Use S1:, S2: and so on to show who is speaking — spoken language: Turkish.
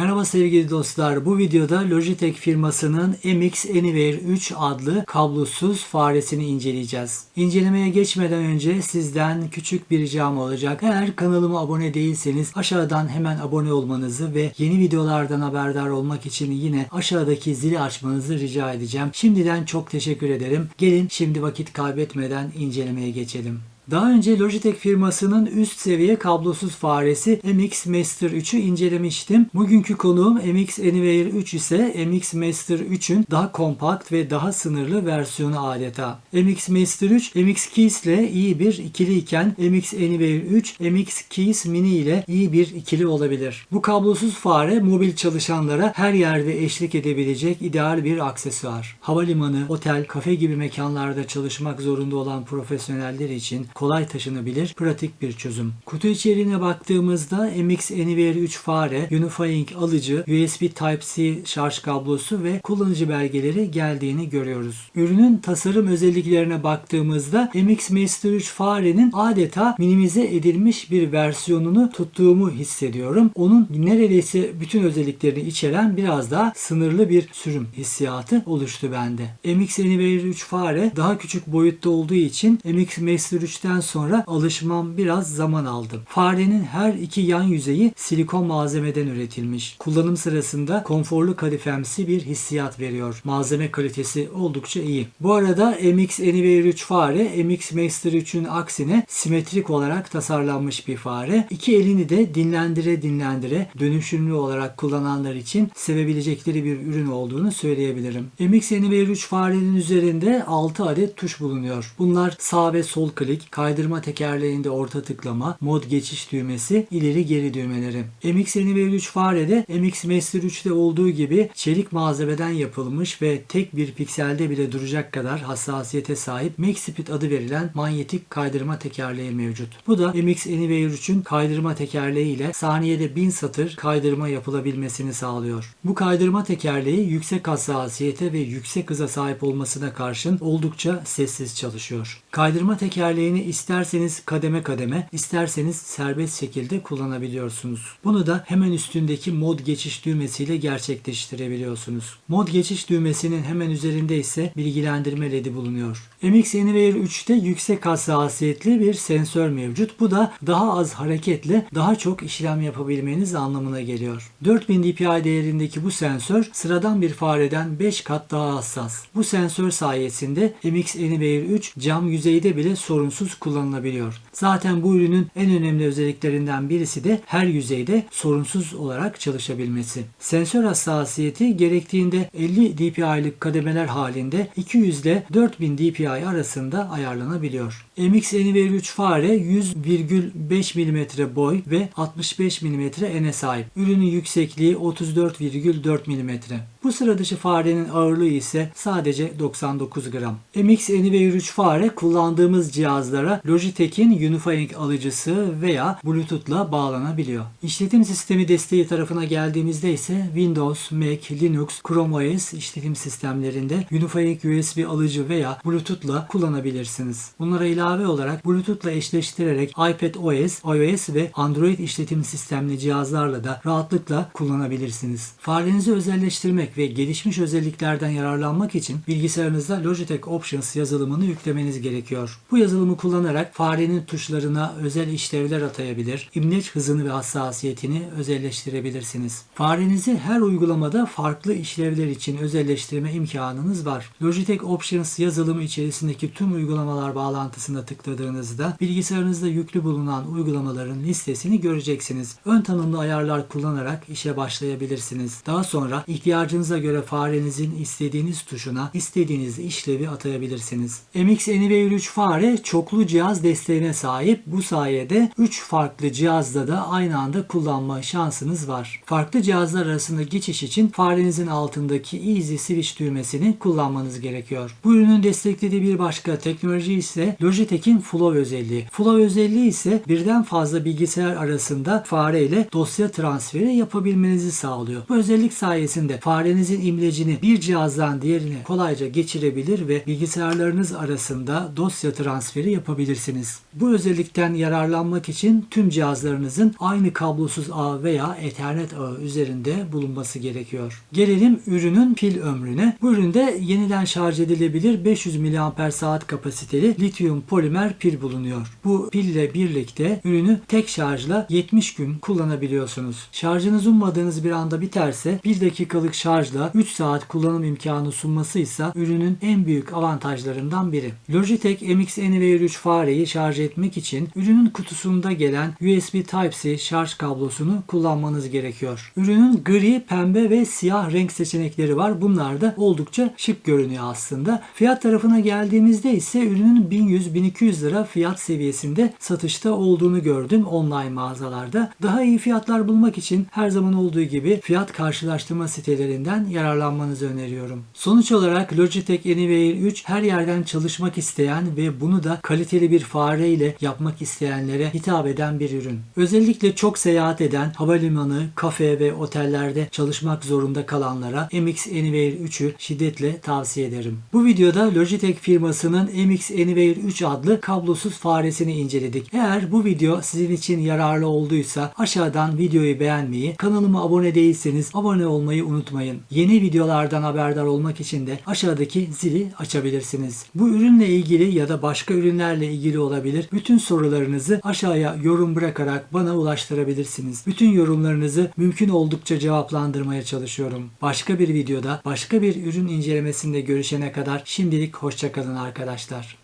S1: Merhaba sevgili dostlar. Bu videoda Logitech firmasının MX Anywhere 3 adlı kablosuz faresini inceleyeceğiz. İncelemeye geçmeden önce sizden küçük bir ricam olacak. Eğer kanalıma abone değilseniz aşağıdan hemen abone olmanızı ve yeni videolardan haberdar olmak için yine aşağıdaki zili açmanızı rica edeceğim. Şimdiden çok teşekkür ederim. Gelin şimdi vakit kaybetmeden incelemeye geçelim. Daha önce Logitech firmasının üst seviye kablosuz faresi MX Master 3'ü incelemiştim. Bugünkü konuğum MX Anywhere 3 ise MX Master 3'ün daha kompakt ve daha sınırlı versiyonu adeta. MX Master 3 MX Keys ile iyi bir ikili iken MX Anywhere 3 MX Keys Mini ile iyi bir ikili olabilir. Bu kablosuz fare mobil çalışanlara her yerde eşlik edebilecek ideal bir aksesuar. Havalimanı, otel, kafe gibi mekanlarda çalışmak zorunda olan profesyoneller için kolay taşınabilir, pratik bir çözüm. Kutu içeriğine baktığımızda MX Anywhere 3 fare, Unifying alıcı, USB Type-C şarj kablosu ve kullanıcı belgeleri geldiğini görüyoruz. Ürünün tasarım özelliklerine baktığımızda MX Master 3 farenin adeta minimize edilmiş bir versiyonunu tuttuğumu hissediyorum. Onun neredeyse bütün özelliklerini içeren biraz daha sınırlı bir sürüm hissiyatı oluştu bende. MX Anywhere 3 fare daha küçük boyutta olduğu için MX Master 3'ten sonra alışmam biraz zaman aldı. Farenin her iki yan yüzeyi silikon malzemeden üretilmiş. Kullanım sırasında konforlu kadifemsi bir hissiyat veriyor. Malzeme kalitesi oldukça iyi. Bu arada MX Anywhere 3 fare MX Master 3'ün aksine simetrik olarak tasarlanmış bir fare. İki elini de dinlendire dinlendire dönüşümlü olarak kullananlar için sevebilecekleri bir ürün olduğunu söyleyebilirim. MX Anywhere 3 farenin üzerinde 6 adet tuş bulunuyor. Bunlar sağ ve sol klik, kaydırma tekerleğinde orta tıklama, mod geçiş düğmesi, ileri geri düğmeleri. MX Anywhere 3 farede MX Master 3'te olduğu gibi çelik malzemeden yapılmış ve tek bir pikselde bile duracak kadar hassasiyete sahip MaxSpeed adı verilen manyetik kaydırma tekerleği mevcut. Bu da MX Anywhere 3'ün kaydırma tekerleği ile saniyede 1000 satır kaydırma yapılabilmesini sağlıyor. Bu kaydırma tekerleği yüksek hassasiyete ve yüksek hıza sahip olmasına karşın oldukça sessiz çalışıyor. Kaydırma tekerleğini isterseniz kademe kademe, isterseniz serbest şekilde kullanabiliyorsunuz. Bunu da hemen üstündeki mod geçiş düğmesiyle gerçekleştirebiliyorsunuz. Mod geçiş düğmesinin hemen üzerinde ise bilgilendirme ledi bulunuyor. MX Anywhere 3'te yüksek hassasiyetli bir sensör mevcut. Bu da daha az hareketle daha çok işlem yapabilmeniz anlamına geliyor. 4000 dpi değerindeki bu sensör sıradan bir fareden 5 kat daha hassas. Bu sensör sayesinde MX Anywhere 3 cam yüzeyde bile sorunsuz kullanılabiliyor. Zaten bu ürünün en önemli özelliklerinden birisi de her yüzeyde sorunsuz olarak çalışabilmesi. Sensör hassasiyeti gerektiğinde 50 dpi'lik kademeler halinde 200 ile 4000 dpi arasında ayarlanabiliyor. MX Anywhere 3 fare 100,5 mm boy ve 65 mm ene sahip. Ürünün yüksekliği 34,4 mm. Bu sıra dışı farenin ağırlığı ise sadece 99 gram. MX Anywhere 3 fare kullandığımız cihazlara Logitech'in Unifying alıcısı veya Bluetooth'la bağlanabiliyor. İşletim sistemi desteği tarafına geldiğimizde ise Windows, Mac, Linux, Chrome OS işletim sistemlerinde Unifying USB alıcı veya Bluetooth'la kullanabilirsiniz. Bunlara ilave olarak Bluetooth'la eşleştirerek iPad OS, iOS ve Android işletim sistemli cihazlarla da rahatlıkla kullanabilirsiniz. Farenizi özelleştirmek ve gelişmiş özelliklerden yararlanmak için bilgisayarınızda Logitech Options yazılımını yüklemeniz gerekiyor. Bu yazılımı kullanarak farenin tuşlarına özel işlevler atayabilir, imleç hızını ve hassasiyetini özelleştirebilirsiniz. Farenizi her uygulamada farklı işlevler için özelleştirme imkanınız var. Logitech Options yazılımı içerisindeki tüm uygulamalar bağlantısına tıkladığınızda bilgisayarınızda yüklü bulunan uygulamaların listesini göreceksiniz. Ön tanımlı ayarlar kullanarak işe başlayabilirsiniz. Daha sonra ihtiyacınıza göre farenizin istediğiniz tuşuna istediğiniz işlevi atayabilirsiniz. MX Anywhere 3 fare çoklu cihaz desteğine sahip. Bu sayede 3 farklı cihazda da aynı anda kullanma şansınız var. Farklı cihazlar arasında geçiş için farenizin altındaki Easy Switch düğmesini kullanmanız gerekiyor. Bu ürünün desteklediği bir başka teknoloji ise Logitech Logitech'in Flow özelliği. Flow özelliği ise birden fazla bilgisayar arasında fare ile dosya transferi yapabilmenizi sağlıyor. Bu özellik sayesinde farenizin imlecini bir cihazdan diğerine kolayca geçirebilir ve bilgisayarlarınız arasında dosya transferi yapabilirsiniz. Bu özellikten yararlanmak için tüm cihazlarınızın aynı kablosuz ağ veya Ethernet ağı üzerinde bulunması gerekiyor. Gelelim ürünün pil ömrüne. Bu üründe yeniden şarj edilebilir 500 mAh kapasiteli lityum polimer pil bulunuyor. Bu pille birlikte ürünü tek şarjla 70 gün kullanabiliyorsunuz. Şarjınız ummadığınız bir anda biterse 1 dakikalık şarjla 3 saat kullanım imkanı sunması ise ürünün en büyük avantajlarından biri. Logitech MX Anywhere 3 fareyi şarj etmek için ürünün kutusunda gelen USB Type-C şarj kablosunu kullanmanız gerekiyor. Ürünün gri, pembe ve siyah renk seçenekleri var. Bunlar da oldukça şık görünüyor aslında. Fiyat tarafına geldiğimizde ise ürünün 1100-1200 lira fiyat seviyesinde satışta olduğunu gördüm online mağazalarda. Daha iyi fiyatlar bulmak için her zaman olduğu gibi fiyat karşılaştırma sitelerinden yararlanmanızı öneriyorum. Sonuç olarak Logitech Anywhere 3 her yerden çalışmak isteyen ve bunu da kaliteli bir fare ile yapmak isteyenlere hitap eden bir ürün. Özellikle çok seyahat eden, havalimanı, kafe ve otellerde çalışmak zorunda kalanlara MX Anywhere 3'ü şiddetle tavsiye ederim. Bu videoda Logitech firmasının MX Anywhere 3 adlı kablosuz faresini inceledik. Eğer bu video sizin için yararlı olduysa aşağıdan videoyu beğenmeyi, kanalıma abone değilseniz abone olmayı unutmayın. Yeni videolardan haberdar olmak için de aşağıdaki zili açabilirsiniz. Bu ürünle ilgili ya da başka ürünlerle ilgili olabilir. Bütün sorularınızı aşağıya yorum bırakarak bana ulaştırabilirsiniz. Bütün yorumlarınızı mümkün oldukça cevaplandırmaya çalışıyorum. Başka bir videoda başka bir ürün incelemesinde görüşene kadar şimdilik hoşçakalın arkadaşlar.